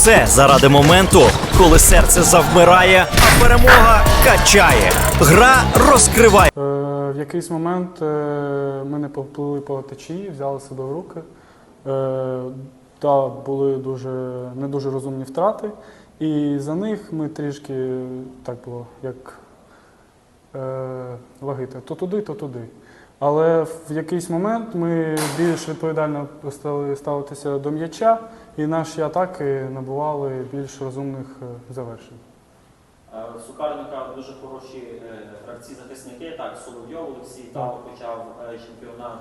все заради моменту, коли серце завмирає, а перемога качає. Гра розкриває. Е, В якийсь момент е, ми не поплили по течії, взяли себе в руки. Е, Та були дуже, не дуже розумні втрати. І за них ми трішки так було, як е, вагити, то туди, то туди. Але в якийсь момент ми більш відповідально стали ставитися до м'яча, і наші атаки набували більш розумних е, завершень. Е, суперника дуже хороші е, гравці-захисники. Так, Соловйов Олексій Тало почав чемпіонат,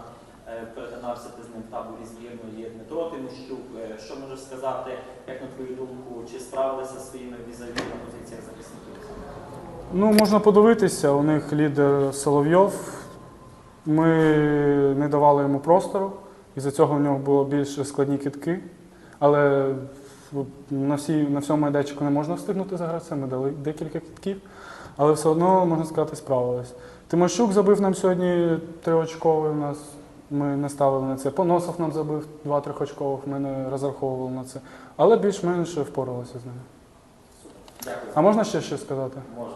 перетинався ти з ним в таборі збірної Дмитро Тимощук. Що можеш сказати, як на твою думку, чи справилися зі своїми візаві на позиціях захисників? Ну, можна подивитися, у них лідер Соловйов. Ми не давали йому простору, і за цього в нього було більш складні китки. Але на, всі, на всьому майданчику не можна встигнути за гравцем, ми дали декілька китків, але все одно, можна сказати, справились. Тимощук забив нам сьогодні триочковий у нас. Ми не ставили на це. Поносов нам забив два трьохочкових, ми не розраховували на це. Але більш-менш впоралися з ними. Дякую. А можна ще щось сказати? Можна.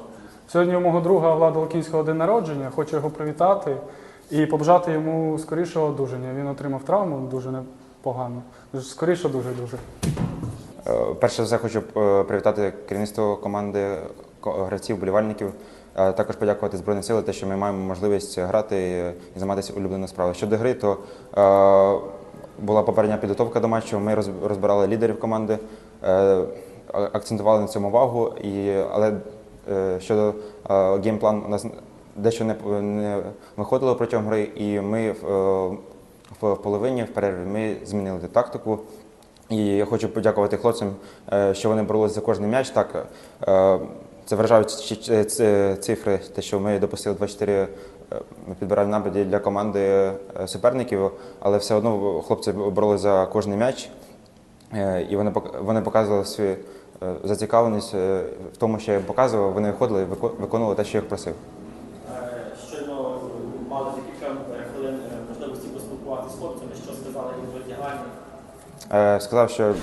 Сьогодні у мого друга Влада Лукінського день народження. Хочу його привітати і побажати йому скорішого одужання. Він отримав травму дуже непогано. Скоріше дуже дуже. Е, Перше все хочу е, привітати керівництво команди гравців, болівальників. Е, Також подякувати Збройним силам, те, що ми маємо можливість грати і займатися улюбленою справою. Щодо гри, то була попередня підготовка до матчу. Ми розбирали лідерів команди, акцентували на цьому увагу. Але щодо геймплану, у нас дещо не виходило протягом гри, і ми в, половині в перерві ми змінили тактику. І я хочу подякувати хлопцям, е, що вони боролися за кожний м'яч. Так, е, це вражають цифри, те, що ми допустили 24 е, підбирань нападів для команди суперників, але все одно хлопці боролися за кожний м'яч. І вони, показували свою зацікавленість в тому, що я їм показував. Вони виходили і виконували те, що я їх просив. Е, Щойно мали декілька е, хвилин е, можливості поспілкуватися з хлопцями, що сказали їм в роздягальні. Е, Сказав, що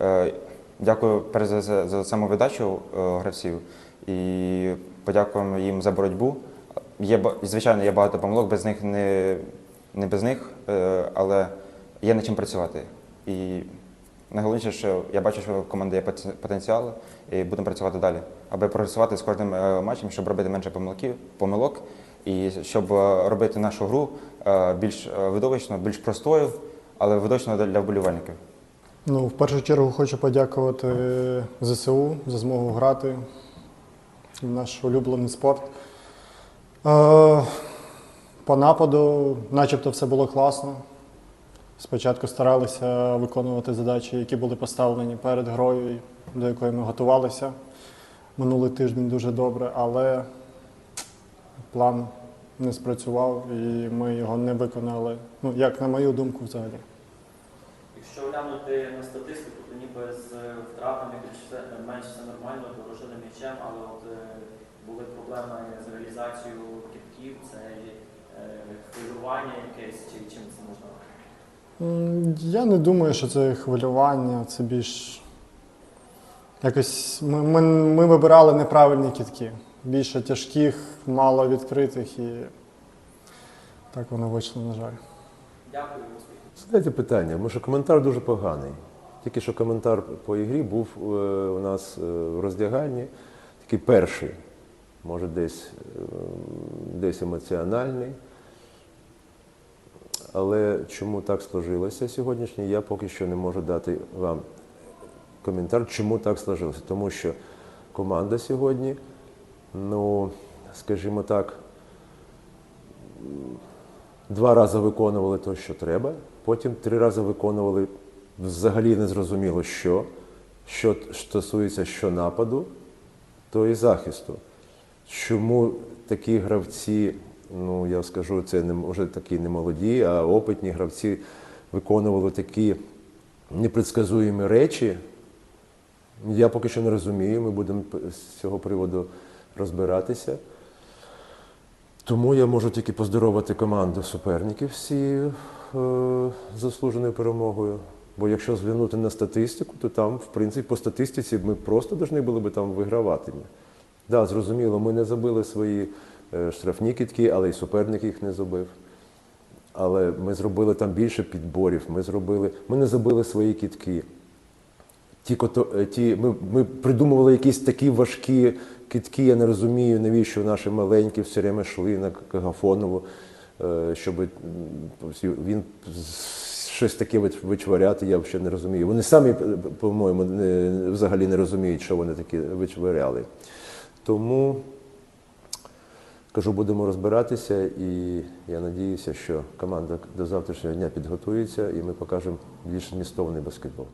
е, дякую перш за за самовидачу е, гравців і подякуємо їм за боротьбу. Є, звичайно, є багато помилок, без них не, не без них, е, але є над чим працювати. І найголовніше, що я бачу, що в команди є поте- потенціал, і будемо працювати далі, аби прогресувати з кожним е, матчем, щоб робити менше помилків, помилок, і щоб е, робити нашу гру е, більш е, видовищно, більш простою, але видовищно для вболівальників. Ну, в першу чергу хочу подякувати ЗСУ за змогу грати в наш улюблений спорт. Е, по нападу, начебто, все було класно. Спочатку старалися виконувати задачі, які були поставлені перед грою, до якої ми готувалися минулий тиждень дуже добре, але план не спрацював і ми його не виконали. Ну, як на мою думку, взагалі. Якщо глянути на статистику, то ніби з е, втратами більш все нормально, ворожили м'ячем, але от е, були проблеми з реалізацією китків, це е, хвилювання якесь, чи чим це можна? Я не думаю, що це хвилювання, це більш. Якось ми, ми, ми вибирали неправильні кітки. Більше тяжких, мало відкритих і так воно вийшло, на жаль. Дякую, Знаєте питання, може коментар дуже поганий. Тільки що коментар по ігрі був е, у нас е, в роздягальні, такий перший, може десь, е, десь емоціональний. Але чому так сложилося сьогоднішнє, я поки що не можу дати вам коментар, чому так сложилося. Тому що команда сьогодні, ну, скажімо так, два рази виконували те, що треба, потім три рази виконували взагалі незрозуміло що, що стосується що нападу, то і захисту. Чому такі гравці, ну я скажу, це не може такі не молоді, а опитні гравці виконували такі непредсказуємі речі, я поки що не розумію, ми будемо з цього приводу розбиратися. Тому я можу тільки поздоровити команду суперників всі е, заслуженою перемогою. Бо якщо зглянути на статистику, то там, в принципі, по статистиці ми просто повинні були би там вигравати. Да, зрозуміло, ми не забили свої е, штрафні кітки, але й суперник їх не забив. Але ми зробили там більше підборів, ми зробили, ми не забили свої кітки. Ті, кото, е, ті, ми, ми придумували якісь такі важкі китки, я не розумію, навіщо наші маленькі все время йшли на Кагафонову, е, щоб він щось таке вичваряти, я взагалі не розумію. Вони самі, е, по-моєму, не- взагалі не розуміють, що вони таке вичваряли. Тому кажу, будемо розбиратися, і я надіюся, що команда до завтрашнього дня підготується, і ми покажемо більш змістовний баскетбол.